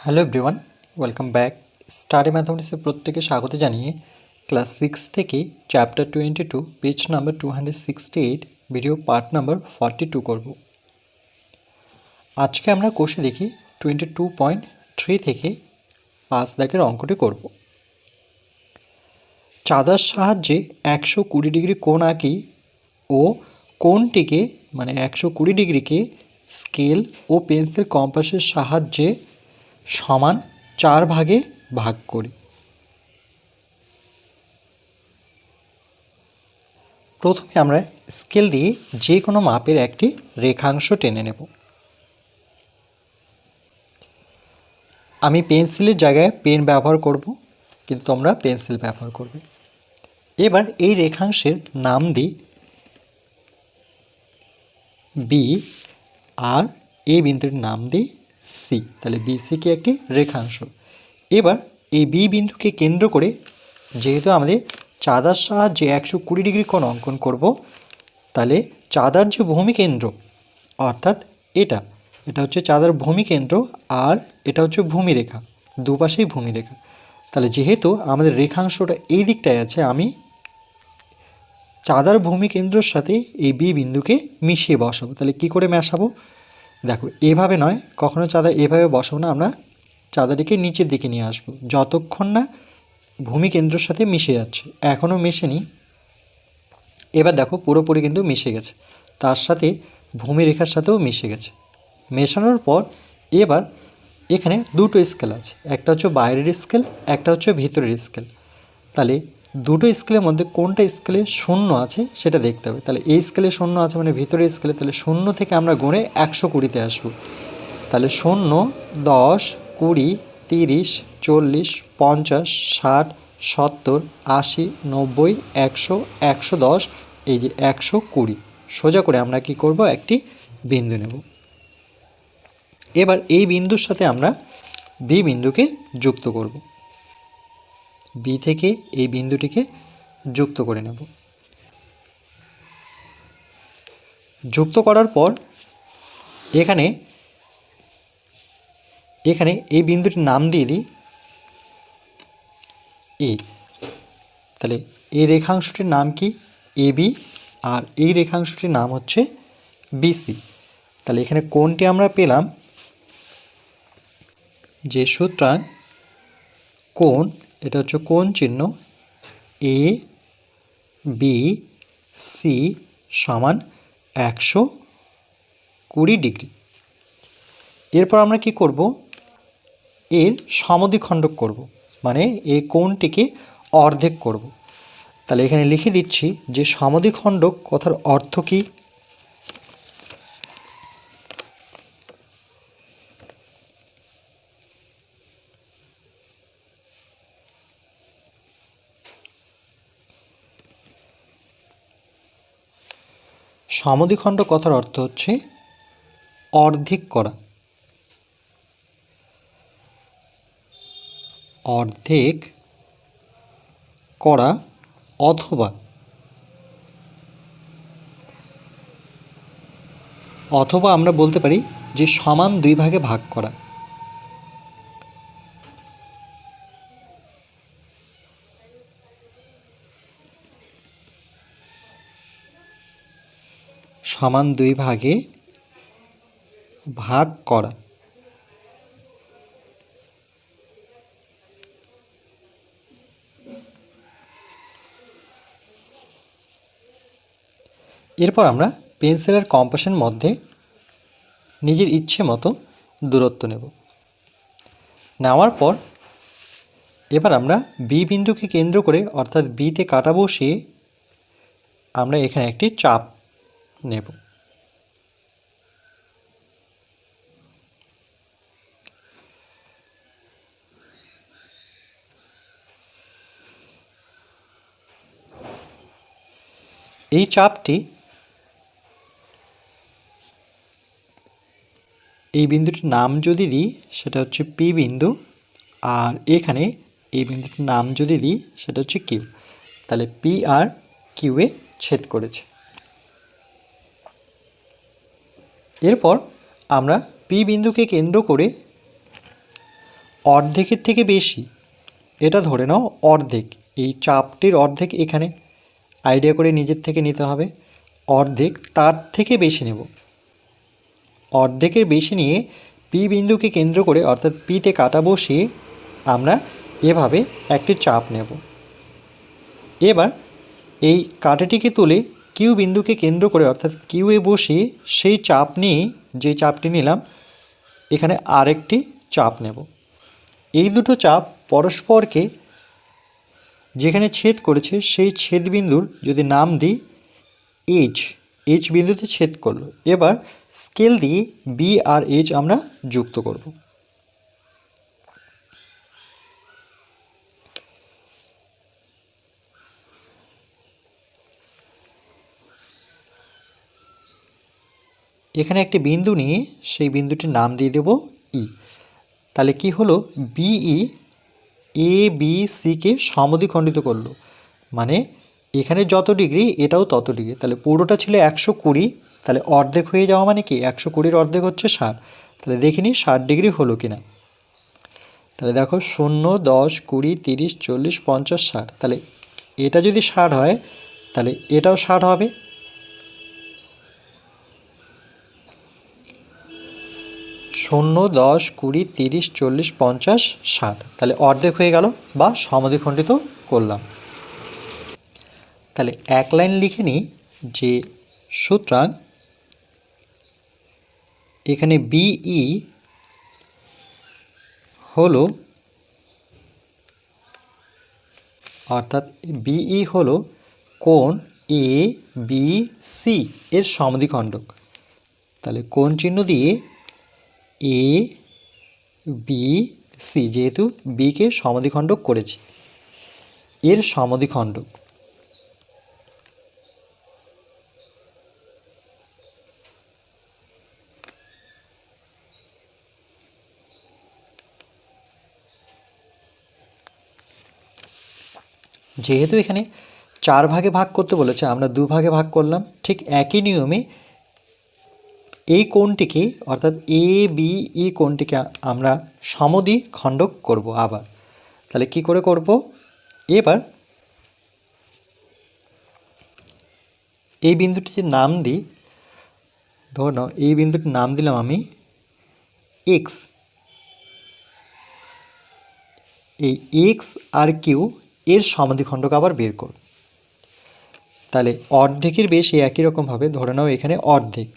Hello everyone welcome back study ম্যাথামেটিক্সে প্রত্যেকে স্বাগত জানিয়ে ক্লাস সিক্স থেকে chapter twenty two page number two hundred sixty eight video part number forty two করব। আজকে আমরা কোষে দেখি টোয়েন্টি টু পয়েন্ট থ্রি থেকে পাঁচ দাগের অঙ্কটি করব। চাঁদার সাহায্যে একশো কুড়ি ডিগ্রি কোণ আঁকি ও কোণটিকে মানে একশো কুড়ি ডিগ্রিকে স্কেল ও পেন্সিল কম্পাসের সাহায্যে সমান চার ভাগে ভাগ করি। প্রথমে আমরা স্কেল দিয়ে যে কোনো মাপের একটি রেখাংশ টেনে নেব। আমি পেন্সিলের জায়গায় পেন ব্যবহার করব, কিন্তু তোমরা পেন্সিল ব্যবহার করবে। এবার এই রেখাংশের নাম দিই বি আর এই বিন্দুর নাম দিই সি, তাহলে বিসিকে একটি রেখাংশ। এবার এই বি বিন্দুকে কেন্দ্র করে যেহেতু আমাদের চাঁদার সাহায্যে একশো কুড়ি ডিগ্রি কোণ অঙ্কন করব, তাহলে চাঁদার যে ভূমিকেন্দ্র অর্থাৎ এটা এটা হচ্ছে চাঁদার ভূমিকেন্দ্র আর এটা হচ্ছে ভূমিরেখা দুপাশেই ভূমিরেখা তাহলে যেহেতু আমাদের রেখাংশটা এই দিকটায় আছে, আমি চাঁদার ভূমিকেন্দ্রর সাথে এই বি বিন্দুকে মিশিয়ে বসাবো। তাহলে কি করে মেশাবো? দেখো, এভাবে নয়, কখনো চাঁদা এভাবে বসাবো না, আমরা চাঁদাটিকে নিচের দিকে নিয়ে আসব। যতক্ষণ না ভূমিকেন্দ্রের সাথে মিশে যাচ্ছে এখনও মেশেনি, এবার দেখো পুরোপুরি কিন্তু মিশে গেছে, তার সাথে ভূমি রেখার সাথেও মিশে গেছে। মেশানোর পর এবার এখানে দুটো স্কেল আছে, একটা হচ্ছে বাইরের স্কেল, একটা হচ্ছে ভিতরের স্কেল। তাহলে দুটো স্কেলের মধ্যে কোনটা স্কেলে শূন্য আছে সেটা দেখতে হবে। তাহলে এই স্কেলে শূন্য আছে মানে ভিতরের স্কেলে তাহলে শূন্য থেকে আমরা গুণে একশো কুড়িতে আসব। তাহলে শূন্য, দশ, কুড়ি, তিরিশ, চল্লিশ, পঞ্চাশ, ষাট, সত্তর, আশি, নব্বই, একশো একশো দশ, এই যে একশো কুড়ি। সোজা করে আমরা কি করব? একটি বিন্দু নেব। এবার এই বিন্দুর সাথে আমরা বি বিন্দুকে যুক্ত করব। বি থেকে এই বিন্দুটিকে যুক্ত করে নেব। যুক্ত করার পর এখানে এখানে এই বিন্দুটির নাম দিয়ে দিই এ তাহলে এই রেখাংশটির নাম কি? এ বি আর এই রেখাংশটির নাম হচ্ছে বিসি তাহলে এখানে কোনটি আমরা পেলাম? যে সুতরাং কোণ এটা হচ্ছে কোন চিহ্ন? এ বি সি সমান একশো কুড়ি ডিগ্রি। এরপর আমরা কি করব? এর সমদ্বিখণ্ডক করব। মানে এ কোণটিকে অর্ধেক করব। তাহলে এখানে লিখে দিচ্ছি যে সমদ্বিখণ্ডক কথার অর্থ কী? সমদ্বিখণ্ড কথার অর্থ হচ্ছে অর্ধেক করা। অর্ধেক করা অথবা অথবা আমরা বলতে পারি যে সমান দুই ভাগে ভাগ করা। সমান দুই ভাগে ভাগ করা। এরপর আমরা পেন্সিলের কম্পাসের মধ্যে নিজের ইচ্ছে মতো দূরত্ব নেব। নেওয়ার পর এবার আমরা বি বিন্দুকে কেন্দ্র করে অর্থাৎ বিতে কাটা বসিয়ে আমরা এখানে একটি চাপ নেব। এই চাপটি এই বিন্দুটির নাম যদি দিই, সেটা হচ্ছে পি বিন্দু, আর এখানে এই বিন্দুটির নাম যদি দিই, সেটা হচ্ছে কিউ তাহলে পি আর কিউয়ে ছেদ করেছে। এরপর আমরা পি বিন্দুকে কেন্দ্র করে অর্ধেকের থেকে বেশি, এটা ধরে নাও অর্ধেক, এই চাপটির অর্ধেক এখানে আইডিয়া করে নিজের থেকে নিতে হবে, অর্ধেক তার থেকে বেশি নেব। অর্ধেকের বেশি নিয়ে পি বিন্দুকে কেন্দ্র করে, অর্থাৎ পিতে কাটা বসিয়ে আমরা এভাবে একটি চাপ নেব। এবার এই কাটাটিকে তুলে কিউ বিন্দুকে কেন্দ্র করে, অর্থাৎ কিউয়ে বসিয়ে সেই চাপ নিয়ে যে চাপটি নিলাম, এখানে আরেকটি চাপ নেব। এই দুটো চাপ পরস্পরকে যেখানে ছেদ করেছে, সেই ছেদ বিন্দুর যদি নাম দিই এইচ এইচ বিন্দুতে ছেদ করল। এবার স্কেল দিয়ে বি আর এইচ আমরা যুক্ত করব। এখানে একটি বিন্দু নিয়ে সেই বিন্দুটির নাম দিয়ে দেব ই তাহলে কি হলো? বিই এ বি সিকে সমদ্বিখণ্ডিত করল। মানে এখানে যত ডিগ্রি, এটাও তত ডিগ্রি। তাহলে পুরোটা ছিল একশো কুড়ি। তাহলে অর্ধেক হয়ে যাওয়া মানে কি? একশো কুড়ির অর্ধেক হচ্ছে ষাট। তাহলে দেখিনি ষাট ডিগ্রি হলো কি না তাহলে দেখো, শূন্য, দশ, কুড়ি, তিরিশ, চল্লিশ, পঞ্চাশ, ষাট। তাহলে এটা যদি ষাট হয়, তাহলে এটাও ষাট হবে। শূন্য, দশ, কুড়ি, তিরিশ, চল্লিশ, পঞ্চাশ, ষাট। তাহলে অর্ধেক হয়ে গেল বা সমদ্বিখণ্ডিত করলাম। তাহলে এক লাইন লিখে নিই যে সুতরাং এখানে বিই হলো অর্থাৎ বিই হলো কোণ এ, বি, সি এর সমদ্বিখণ্ডক। তাহলে কোণ চিহ্ন দিয়ে এ বি সি যেহেতু বিকে সমদ্বিখণ্ডক করেছি। এর সমদ্বিখণ্ডক যেহেতু এখানে চার ভাগে ভাগ করতে বলেছে, আমরা দু ভাগে ভাগ করলাম, ঠিক একই নিয়মে এই কোণটিকে, অর্থাৎ এ বি ই কোণটিকে আমরা সমদ্বি খণ্ডক করব আবার। তাহলে কি করে করব? এবার এই বিন্দুটির নাম দিই, ধর নাও, এই বিন্দুটির নাম দিলাম আমি এক্স এই এক্স আর কিউ এর সমাধিখণ্ডক আবার বের করব। তাহলে অর্ধেকের বেশি একই রকমভাবে ধরে নাও এখানে অর্ধেক।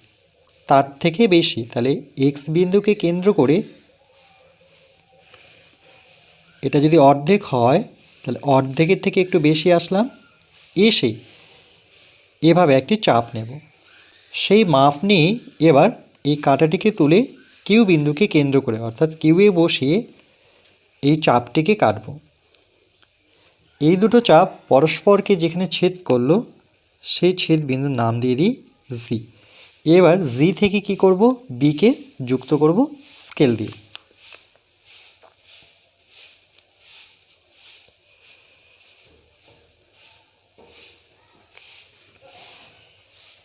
তার থেকে বেশি, তাহলে এক্স বিন্দুকে কেন্দ্র করে এটা যদি অর্ধেক হয়, তাহলে অর্ধেকের থেকে একটু বেশি আসলাম, এসে এভাবে একটি চাপ নেব। সেই মাপ নিয়ে এবার এই কাঁটাটিকে তুলে কিউ বিন্দুকে কেন্দ্র করে, অর্থাৎ কিউয়ে বসিয়ে এই চাপটিকে কাটব। এই দুটো চাপ পরস্পরকে যেখানে ছেদ করল, সেই ছেদ বিন্দুর নাম দিয়ে দিই জি এবার জি থেকে কি করব? বিকে যুক্ত করব স্কেল দিয়ে।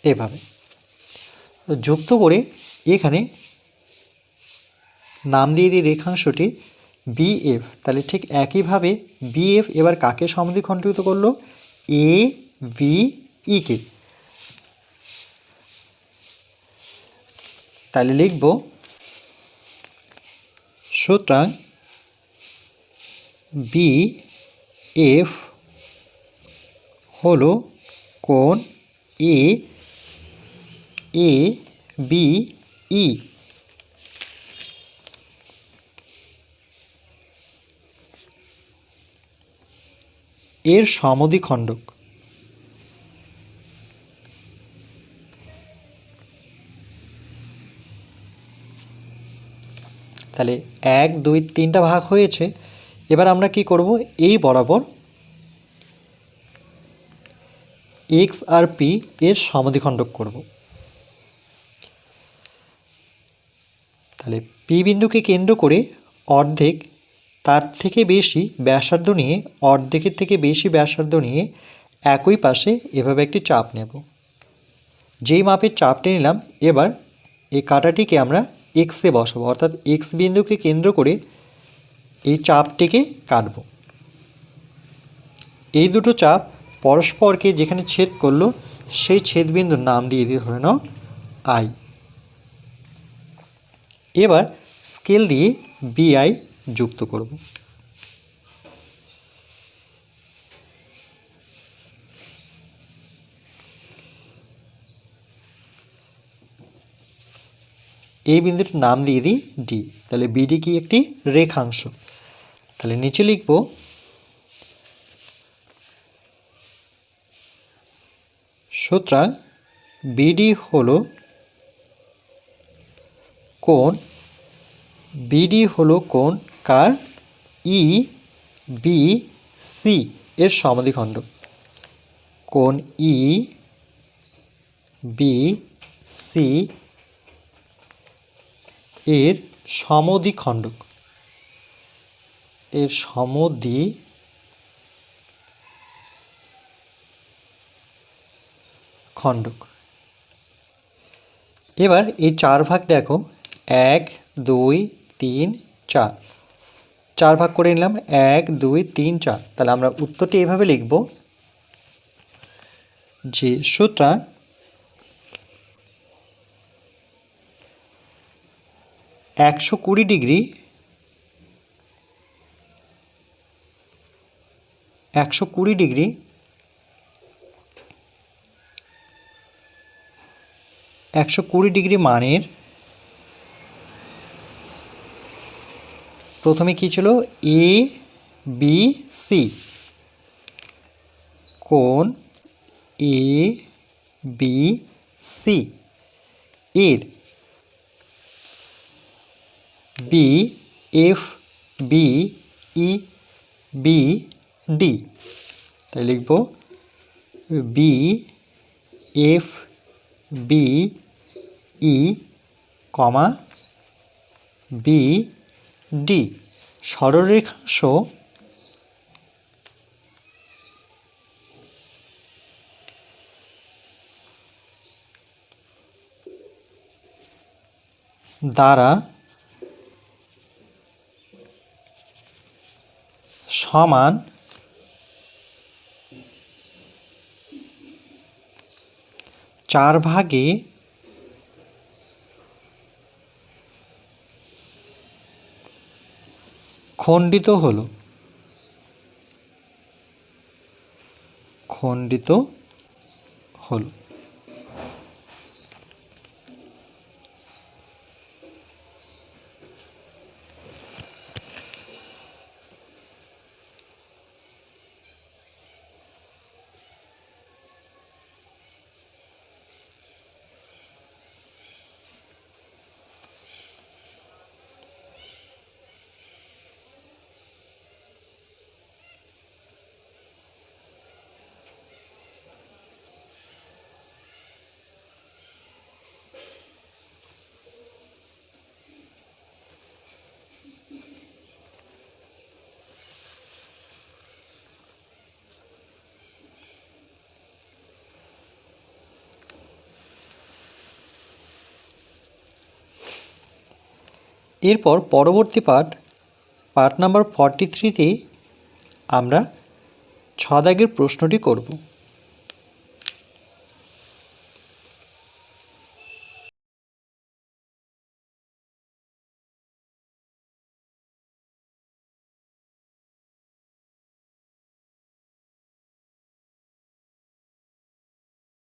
এভাবে। যুক্ত করে এখানে নাম দিয়ে দিই রেখাংশটি বিএফ তাহলে ঠিক একইভাবে বিএফ এবার কাকে সমদ্বিখণ্ডিত করল? এ ভি ইকে তাহলে লিখব সুতরাং বি এফ হলো কোন এ এ বি ই এর সমদ্বিখণ্ডক। তাহলে এক, দুই, তিনটা ভাগ হয়েছে। এবার আমরা কি করব? এই বরাবর এক্স আর পি এর সমদ্বিখণ্ডক করব। তাহলে পি বিন্দুকে কেন্দ্র করে অর্ধেক তার থেকে বেশি ব্যাসার্ধ নিয়ে, অর্ধেকের থেকে বেশি ব্যাসার্ধ নিয়ে একই পাশে এভাবে একটি চাপ নেব। যেই মাপের চাপটি নিলাম, এবার এই কাঁটাটিকে আমরা এক্সে বসাবো, অর্থাৎ এক্স বিন্দুকে কেন্দ্র করে এই চাপটিকে কাটব। এই দুটো চাপ পরস্পরকে যেখানে ছেদ করল, সেই ছেদবিন্দুর নাম দিয়ে দিয়ে ধরে নাও আই এবার স্কেল দিয়ে বিআই যুক্ত করব। এই বিন্দুটির নাম দিয়ে দিই ডি তাহলে বিডি কি একটি রেখাংশ। তাহলে নিচে লিখব সুতরাং বিডি হলো কোণ বিডি হলো কোণ কার ই বি সি এর সমাধিখণ্ড। কোণ ই বি সি এর সমদ্বিখণ্ডক এর সমদ্বি খণ্ডক। এবার এই চার ভাগ দেখো, এক, দুই, তিন, চার। চার ভাগ করে নিলাম, এক, দুই, তিন, চার। তাহলে আমরা উত্তরটি এভাবে লিখব যে সুতরাং একশো কুড়ি ডিগ্রি, একশো কুড়ি ডিগ্রি, একশো কুড়ি ডিগ্রি মানের প্রথমে কী ছিল? এ বি সি কোন এ বি সি এর B F B E B D তাই লিখব B F B E comma B D সরলরেখাংশ দ্বারা সমান চার ভাগে খণ্ডিত হলো। খণ্ডিত হলো। এরপর পরবর্তী পার্ট পার্ট নাম্বার ফর্টি থ্রিতে আমরা ছদাগের প্রশ্নটি করব।